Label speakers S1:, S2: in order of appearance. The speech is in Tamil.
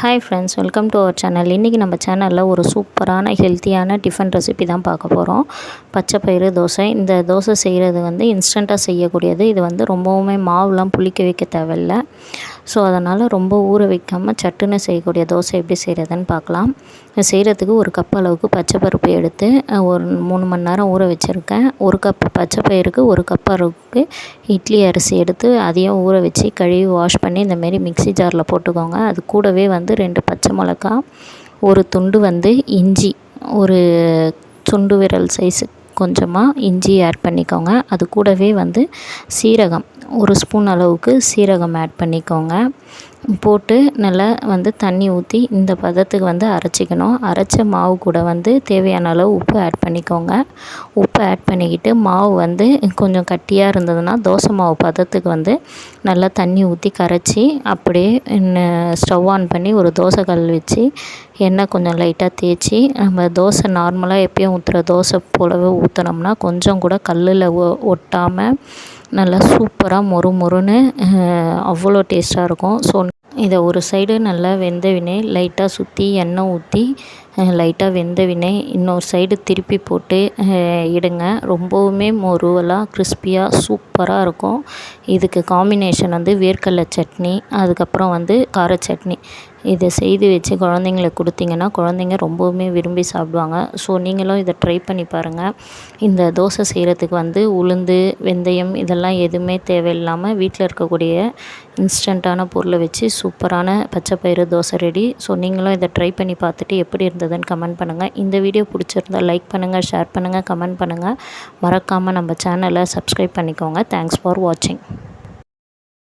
S1: Hi friends welcome to our channel இன்றைக்கி நம்ம சேனலில் ஒரு சூப்பரான ஹெல்த்தியான டிஃபன் ரெசிபி தான் பார்க்க போகிறோம் பச்சை பயிறு தோசை. இந்த தோசை செய்கிறது வந்து இன்ஸ்டண்ட்டாக செய்யக்கூடியது. இது வந்து ரொம்பவுமே மாவுலாம் புளிக்க வைக்க தேவையில்ல. ஸோ அதனால் ரொம்ப ஊற வைக்காமல் சட்டுன்னு செய்யக்கூடிய தோசை எப்படி செய்கிறதுன்னு பார்க்கலாம். செய்கிறதுக்கு ஒரு கப் அளவுக்கு பச்சை பருப்பு எடுத்து ஒரு மூணு மணி நேரம் ஊற வச்சுருக்கேன். ஒரு கப் பச்சை பயிருக்கு ஒரு கப் அளவுக்கு இட்லி அரிசி எடுத்து அதையும் ஊற வச்சு கழுவி வாஷ் பண்ணி இந்தமாரி மிக்ஸி ஜாரில் போட்டுக்கோங்க. அது கூடவே வந்து ரெண்டு பச்சை மிளகா ஒரு துண்டு வந்து இஞ்சி ஒரு சுண்டு விரல் சைஸு கொஞ்சமாக இஞ்சி ஆட் பண்ணிக்கோங்க. அது கூடவே வந்து சீரகம் ஒரு ஸ்பூன் அளவுக்கு சீரகம் ஆட் பண்ணிக்கோங்க. போட்டு நல்லா வந்து தண்ணி ஊற்றி இந்த பதத்துக்கு வந்து அரைச்சிக்கணும். அரைச்ச மாவு கூட வந்து தேவையான அளவு உப்பு ஆட் பண்ணிக்கோங்க. உப்பு ஆட் பண்ணிக்கிட்டு மாவு வந்து கொஞ்சம் கட்டியாக இருந்ததுன்னா தோசை மாவு பதத்துக்கு வந்து நல்லா தண்ணி ஊற்றி கரைச்சி அப்படியே ஸ்டவ் ஆன் பண்ணி ஒரு தோசை கல் வச்சு எண்ணெய் கொஞ்சம் லைட்டாக தேய்ச்சி நம்ம தோசை நார்மலாக எப்பயும் ஊற்றுற தோசை போலவே ஊற்றினோம்னா கொஞ்சம் கூட கல்லில் ஒ ஒட்டாமல் நல்லா சூப்பராக மொறு மொறுன்னு அவ்வளோ டேஸ்ட்டாக இருக்கும். ஸோ இதை ஒரு சைடு நல்லா வெந்த வினை லைட்டாக சுற்றி எண்ணெய் ஊற்றி லைட்டாக வெந்த வினை இன்னொரு சைடு திருப்பி போட்டு இடுங்க. ரொம்பவுமே மொருவலாக கிறிஸ்பியாக சூப்பராக இருக்கும். இதுக்கு காம்பினேஷன் வந்து வேர்க்கடலை சட்னி அதுக்கப்புறம் வந்து கார சட்னி. இதை செய்து வச்சு குழந்தைங்களுக்கு கொடுத்தீங்கன்னா குழந்தைங்க ரொம்பவுமே விரும்பி சாப்பிடுவாங்க. ஸோ நீங்களும் இதை ட்ரை பண்ணி பாருங்கள் இந்த தோசை செய்கிறதுக்கு வந்து உளுந்து வெந்தயம் இதெல்லாம் எதுவுமே தேவையில்லாமல் வீட்டில் இருக்கக்கூடிய இன்ஸ்டண்ட்டான பொருளை வச்சு சூப்பரான பச்சை பயிறு தோசை ரெடி ஸோ நீங்களும் இதை ட்ரை பண்ணி பார்த்துட்டு எப்படி இருந்ததுன்னு கமெண்ட் பண்ணுங்கள் இந்த வீடியோ பிடிச்சிருந்தால் லைக் பண்ணுங்கள் ஷேர் பண்ணுங்கள் கமெண்ட் பண்ணுங்கள் மறக்காமல் நம்ம சேனலை சப்ஸ்கிரைப் பண்ணிக்கோங்க. தேங்க்ஸ் ஃபார் வாட்சிங்